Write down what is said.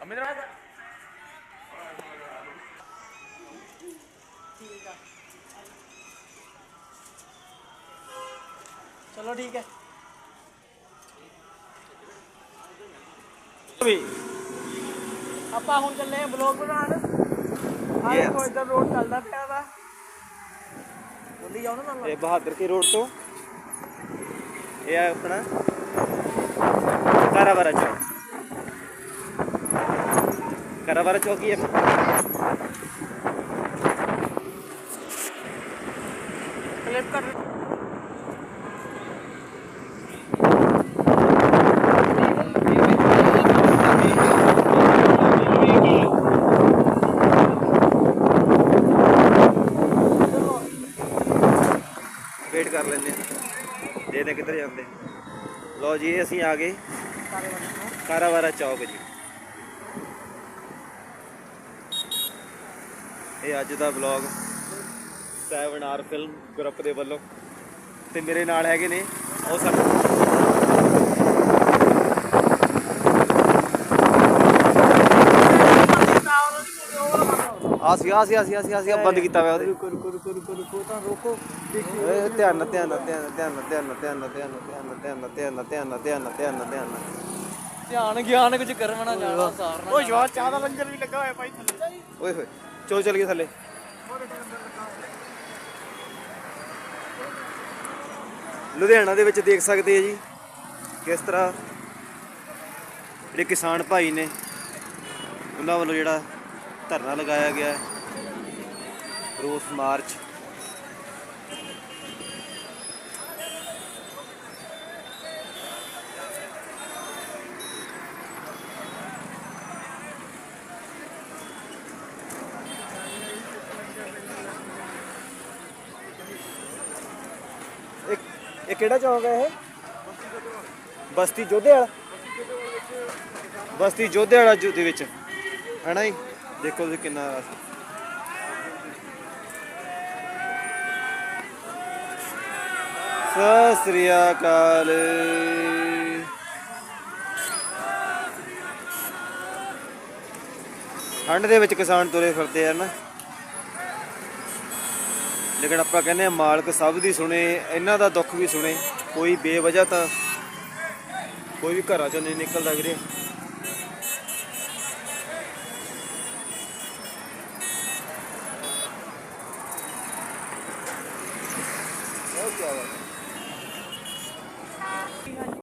अमित चलो ठीक है ਆਪਾਂ ਹੁਣ ਚੱਲੇ ਬਲੌਗ ਬਣਾਉਣ ਆਹ ਕੋਈ ਇਧਰ ਰੋਡ ਚੱਲਦਾ ਪਿਆ ਵਾ ये बहादुर की रोड तो ये अपना काराबारा चौक काराबारा चौक ही है ਵੇਟ ਕਰ ਲੈਂਦੇ ਹਾਂ। ਦੇਖਦੇ ਕਿੱਧਰ ਜਾਂਦੇ ਲਓ ਜੀ ਅਸੀਂ ਆ ਗਏ। ਕਾਰਾਵਾਰਾ ਚੌਕ ਜੀ। ਇਹ ਅੱਜ ਦਾ ਵਲੌਗ 7 ਆਰ ਫਿਲਮ ਗਰੁੱਪ ਦੇ ਵੱਲੋਂ। ਤੇ ਮੇਰੇ ਨਾਲ ਹੈਗੇ ਨੇ ਉਹ ਸਭ ਆ ਸੀ ਆ ਸੀ ਆ ਸੀ ਆ ਸੀ ਆ ਸੀ ਬੰਦ ਕੀਤਾ ਹੋਇਆ ਉਹਦੇ ਰੁਕੋ ਰੁਕੋ ਰੁਕੋ ਰੁਕੋ ਰੁਕੋ ਤਾਂ ਰੋਕੋ ਦੇਖੋ ਓਏ ਧਿਆਨ ਨਾਲ ਧਿਆਨ ਨਾਲ ਧਿਆਨ ਨਾਲ ਧਿਆਨ ਨਾਲ ਧਿਆਨ ਨਾਲ ਧਿਆਨ ਨਾਲ ਧਿਆਨ ਨਾਲ ਧਿਆਨ ਨਾਲ ਧਿਆਨ ਨਾਲ ਧਿਆਨ ਨਾਲ ਧਿਆਨ ਨਾਲ ਧਿਆਨ ਨਾਲ ਧਿਆਨ ਨਾਲ ਧਿਆਨ ਗਿਆਨ ਕੁਝ ਕਰਵਣਾ ਜਾਣਾ ਸਾਰਨਾ ਓਏ ਜਵਾਰ ਚਾਹ ਦਾ ਲੰਗਰ ਵੀ ਲੱਗਾ ਹੋਇਆ ਭਾਈ ਥੱਲੇ ਓਏ ਹੋਏ ਚਲੋ ਚੱਲ ਗਏ ਥੱਲੇ ਲੁਧਿਆਣਾ ਦੇ ਵਿੱਚ ਦੇਖ ਸਕਦੇ ਆ ਜੀ ਕਿਸ ਤਰ੍ਹਾਂ ਜਿਹੜੇ ਕਿਸਾਨ ਭਾਈ ਨੇ ਉਹਨਾਂ ਵੱਲੋਂ ਜਿਹੜਾ ਧਰਨਾ ਲਗਾਇਆ ਗਿਆ ਰੋਸ ਮਾਰਚ। ਇਹ ਕਿਹੜਾ ਚੌਂਕ ਹੈ ਇਹ? ਬਸਤੀ ਜੋਧੇ ਵਾਲਾ? ਬਸਤੀ ਜੋਧੇ ਵਾਲਾ ਦੇ ਵਿੱਚ। ਹੈਨਾ ਜੀ? ਦੇਖੋ ਤੁਸੀਂ ਕਿੰਨਾ ਰਸ਼। ਸਤਿ ਸ੍ਰੀ ਅਕਾਲ। ਠੰਡ ਦੇ ਵਿੱਚ ਕਿਸਾਨ ਤੁਰੇ ਫਿਰਦੇ ਆ ਨਾ। ਲੇਕਿਨ ਆਪਾਂ ਕਹਿੰਦੇ ਆ ਮਾਲਕ ਸਭ ਦੀ ਸੁਣੇ, ਇਹਨਾਂ ਦਾ ਦੁੱਖ ਵੀ ਸੁਣੇ। ਕੋਈ ਬੇਵਜ੍ਹਾ ਤਾਂ ਕੋਈ ਵੀ ਘਰਾਂ ਚੋਂ ਨਹੀਂ ਨਿਕਲਦਾ ਵੀਰੇ। делать.